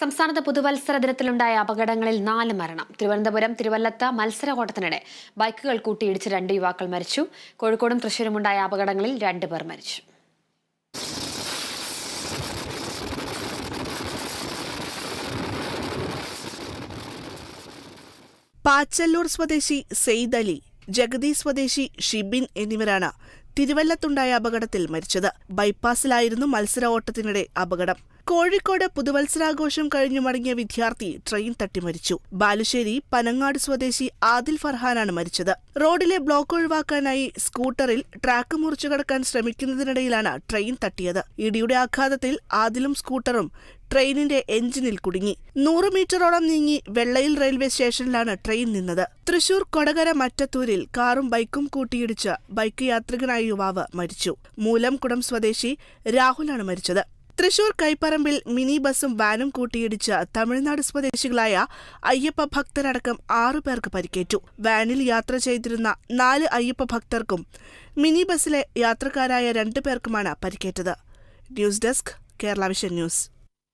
സംസ്ഥാനത്ത് പുതുവത്സര ദിനത്തിലുണ്ടായ അപകടങ്ങളിൽ നാല് മരണം. തിരുവനന്തപുരം തിരുവല്ലത്ത് മത്സര ഓട്ടത്തിനിടെ ബൈക്കുകൾ കൂട്ടിയിടിച്ച് രണ്ട് യുവാക്കൾ മരിച്ചു. കോഴിക്കോടും തൃശൂരുമുണ്ടായ അപകടങ്ങളിൽ രണ്ട് പേർ മരിച്ചു. പാച്ചല്ലൂർ സ്വദേശി സെയ്ദ് അലി ജഗതി സ്വദേശി ഷിബിൻ എന്നിവരാണ് തിരുവല്ലത്തുണ്ടായ അപകടത്തിൽ മരിച്ചത്. ബൈപ്പാസിലായിരുന്നു മത്സര ഓട്ടത്തിനിടെ അപകടം. കോഴിക്കോട് പുതുവത്സരാഘോഷം കഴിഞ്ഞു മടങ്ങിയ വിദ്യാർത്ഥി ട്രെയിൻ തട്ടി മരിച്ചു. ബാലുശ്ശേരി പനങ്ങാട് സ്വദേശി ആദിൽ ഫർഹാനാണ് മരിച്ചത്. റോഡിലെ ബ്ലോക്ക് ഒഴിവാക്കാനായി സ്കൂട്ടറിൽ ട്രാക്ക് മുറിച്ചു കടക്കാൻ ശ്രമിക്കുന്നതിനിടയിലാണ് ട്രെയിൻ തട്ടിയത്. ഇടിയുടെ ആഘാതത്തിൽ ആദിലും സ്കൂട്ടറും ട്രെയിനിന്റെ എഞ്ചിനിൽ കുടുങ്ങി. നൂറ് മീറ്ററോളം നീങ്ങി വെള്ളയിൽ റെയിൽവേ സ്റ്റേഷനിലാണ് ട്രെയിൻ നിന്നത്. തൃശൂർ കൊടകര മറ്റത്തൂരിൽ കാറും ബൈക്കും കൂട്ടിയിടിച്ച് ബൈക്ക് യാത്രികനായ യുവാവ് മരിച്ചു. മൂലംകുടം സ്വദേശി രാഹുലാണ് മരിച്ചത്. തൃശൂർ കൈപ്പറമ്പിൽ മിനി ബസും വാനും കൂട്ടിയിടിച്ച് തമിഴ്നാട് സ്വദേശികളായ അയ്യപ്പ ഭക്തരടക്കം ആറു പേർക്ക് പരിക്കേറ്റു. വാനിൽ യാത്ര ചെയ്തിരുന്ന നാല് അയ്യപ്പ ഭക്തർക്കും മിനി ബസിലെ യാത്രക്കാരായ രണ്ടു പേർക്കുമാണ് പരിക്കേറ്റത്. News desk Kerala vision news.